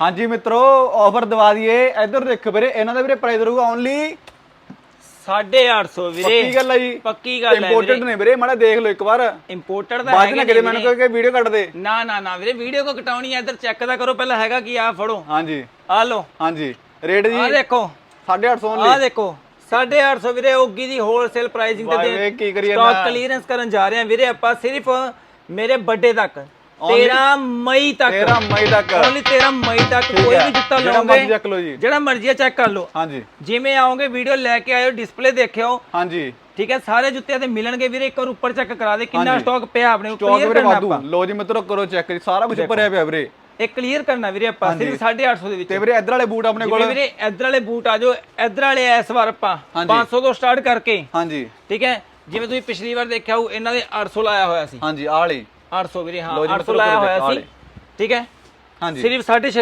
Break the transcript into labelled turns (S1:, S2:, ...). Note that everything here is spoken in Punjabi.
S1: ਹਾਂਜੀ ਮਿੱਤਰੋ ਆਫਰ ਦਵਾ ਦਈਏ। ਇੱਧਰ ਦੇਖੋ ਵੀਰੇ ਇਹਨਾਂ ਦਾ ਵੀਰੇ ਪ੍ਰਾਈਸ ਰਹੂਗਾ ਓਨਲੀ
S2: 850 ਵੀਰੇ।
S1: ਪੱਕੀ ਗੱਲ ਹੈ ਜੀ।
S2: ਪੱਕੀ ਗੱਲ ਹੈ
S1: ਇੰਪੋਰਟਡ ਨੇ ਵੀਰੇ ਮਾੜਾ ਦੇਖ ਲਓ ਇੱਕ ਵਾਰ।
S2: ਇੰਪੋਰਟਡ ਦਾ
S1: ਬਾਅਦ ਨਾ ਕਰੇ ਮੈਨੂੰ ਕੋਈ ਵੀਡੀਓ ਕੱਟ ਦੇ।
S2: ਨਾ ਨਾ ਨਾ ਵੀਰੇ ਵੀਡੀਓ ਕੋ ਕਟਾਉਣੀ ਹੈ ਇੱਧਰ ਚੈੱਕ ਦਾ ਕਰੋ ਪਹਿਲਾਂ ਹੈਗਾ ਕੀ ਆ ਫੜੋ।
S1: ਹਾਂਜੀ।
S2: ਆ ਲਓ।
S1: ਹਾਂਜੀ। ਰੇਟ ਜੀ
S2: ਆ ਦੇਖੋ।
S1: 850
S2: ਆ
S1: ਓਨਲੀ
S2: ਦੇਖੋ। 850 ਵੀਰੇ ਓਗੀ ਦੀ ਹੋਲਸੇਲ ਪ੍ਰਾਈਸਿੰਗ ਤੇ
S1: ਕੀ ਕਰੀਏ
S2: ਸਟਾਕ। ਕਲੀਅਰੈਂਸ ਕਰਨ ਜਾ ਰਹੇ ਹਾਂ ਵੀਰੇ ਆਪਾਂ ਸਿਰਫ ਮੇਰੇ ਬਰਥਡੇ ਤੱਕ। 13 ਮਈ ਤੱਕ।
S1: 13 ਮਈ ਤੱਕ।
S2: ਓਨਲੀ 13 ਮਈ ਤੱਕ ਕੋਈ। ਵੀ ਜੁੱਤਾ
S1: ਜਿਹੜਾ ਮਰਜ਼ੀ
S2: ਲਓਗੇ
S1: ਚੱਕ ਲਓ ਜੀ।
S2: ਜਿਹੜਾ ਮਰਜ਼ੀ ਚੈੱਕ ਕਰ ਲਓ।
S1: ਹਾਂਜੀ।
S2: ਜਿਵੇਂ ਆਓਗੇ ਵੀਡੀਓ ਲੈ ਕੇ ਆਇਓ ਡਿਸਪਲੇ ਦੇਖਿਓ।
S1: ਹਾਂਜੀ।
S2: ਠੀਕ ਹੈ ਸਾਰੇ ਜੁੱਤੇ ਤੇ ਮਿਲਣਗੇ ਵੀਰੇ ਇੱਕ ਵਾਰ ਉੱਪਰ ਚੈੱਕ ਕਰਾ ਦੇ ਕਿੰਨਾ। ਸਟਾਕ ਪਿਆ ਆਪਣੇ
S1: ਸਟਾਕ
S2: ਕਲੀਅਰ
S1: ਵੀਰੇ
S2: ਕਰਨਾ
S1: ਵਾਧੂ।
S2: ਆਪਾਂ।
S1: ਲੋ ਜੀ ਮਿੱਤਰੋ ਕਰੋ ਚੈੱਕ ਜੀ ਸਾਰਾ ਕੁਝ ਭਰਿਆ ਪਿਆ ਵੀਰੇ।
S2: ਇਹ ਕਲੀਅਰ ਕਰਨਾ ਵੀਰੇ ਆਪਾਂ ਸਿਰਫ 850 ਦੇ ਵਿੱਚ।
S1: ਤੇ ਵੀਰੇ ਇੱਧਰ ਵਾਲੇ ਬੂਟ ਆਪਣੇ ਕੋਲ
S2: ਵੀਰੇ ਇਧਰ ਵਾਲੇ ਬੂਟ ਆ ਜਾਓ ਇਧਰ ਵਾਲੇ ਇਸ ਵਾਰ ਆਪਾਂ
S1: ਹਾਂਜੀ।
S2: 500 ਤੋਂ ਸਟਾਰਟ ਕਰਕੇ।
S1: ਹਾਂਜੀ।
S2: ਠੀਕ ਹੈ ਜਿਵੇਂ ਤੁਸੀਂ ਪਿਛਲੀ ਵਾਰ ਦੇਖਿਆ ਹੋ ਇਹਨਾਂ ਦੇ 800 ਲਾਇਆ ਹੋਇਆ ਸੀ।
S1: ਹਾਂਜੀ ਆਹ ਵਾਲੀ।
S2: 800 ਵੀਰੇ ਹਾਂ
S1: ਲਓ ਜੀ
S2: 800
S1: ਮਿੱਤਰੋ
S2: ਲਾਇਆ ਹੋਇਆ ਸੀ। ਠੀਕ ਹੈ?
S1: ਹਾਂਜੀ।
S2: ਸਿਰਫ 650